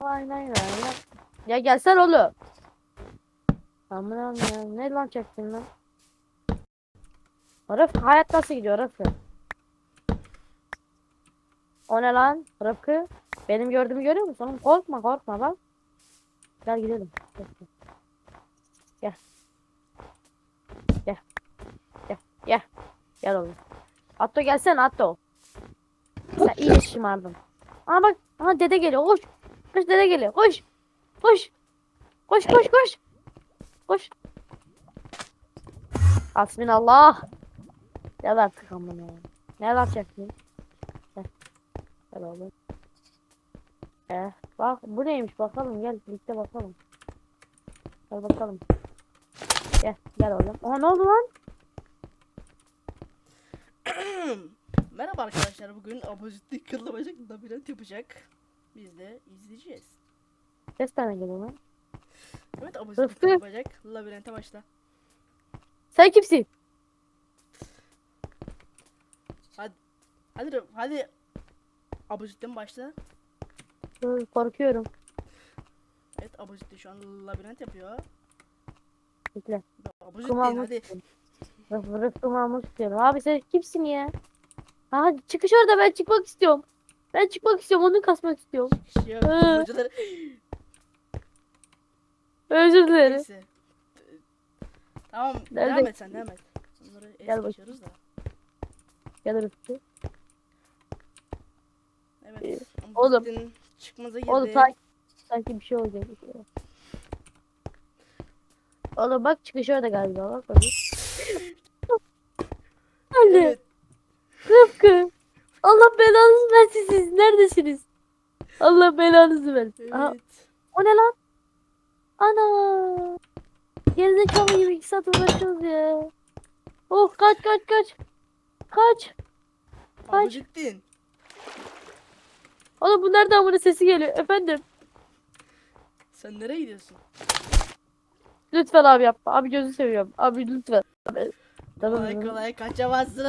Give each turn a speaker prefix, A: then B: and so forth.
A: Aynen aynen. Ya gelsen oğlum. Aman ya ne lan çektin lan? Rıfkı hayat nasıl gidiyor Rıfkı? O ne lan Rıfkı? Benim gördüğümü görüyor musun? Oğlum korkma korkma bak. Gel gidelim. Gel. Gel. Gel. Gel. Gel oğlum. Atto gelsene Atto. Sen iyi şımardın. Aa bak. Aha dede geliyor. Koş. Koş dede geliyor. Koş. Koş. Koş koş koş. Koş. Hasbinallah. Gel artık amına. Ne yapacaksın? Gel. Gel oğlum. Eh, bak bu neymiş bakalım gel birlikte bakalım. Gel bakalım. Gel gel oğlum. Aha ne oldu lan?
B: Merhaba arkadaşlar. Bugün abozitli kırlı bacak labirent yapacak. Biz de izleyeceğiz.
A: Ses tane geliyor lan.
B: Evet kırlı bacak labirente başla.
A: Sen kimsin?
B: Hadi Rıf- hadi. Abozitten başla.
A: Dur, korkuyorum.
B: Evet abozitli şu an labirent yapıyor.
A: Bekle.
B: Abozitli
A: Kumamı
B: hadi.
A: Rıfkı rıfkımı almak istiyorum. Abi sen kimsin ya? Ha çıkış orada ben çıkmak istiyorum. Ben çıkmak istiyorum onu kasmak istiyorum.
B: Şey,
A: Hı.
B: kırmacıları-
A: Özür dilerim.
B: Neyse. Tamam
A: Nerede?
B: devam et sen devam et. Bunları es
A: Gel
B: geçiyoruz da.
A: Gel Rıfkı.
B: Evet.
A: Ee, oğlum.
B: Abozit'in çıkmaza girdi.
A: Oğlum sanki, sanki bir şey olacak. Oğlum bak çıkış orada galiba bak bakayım. Anne
B: Evet.
A: Rıfkı. Allah belanızı versin siz neredesiniz? Allah belanızı versin. Aha,
B: Evet.
A: o ne lan? Ana. Gerizekalı gibi iki saat uğraşıyoruz ya. Oh kaç kaç kaç. Kaç. Kaç.
B: Abozittin.
A: Oğlum bu nereden bunun sesi geliyor efendim.
B: Sen nereye gidiyorsun?
A: Lütfen abi yapma. Abi gözü seviyorum. Abi lütfen. Abi. Tamam.
B: Kolay kolay kaçamazsın.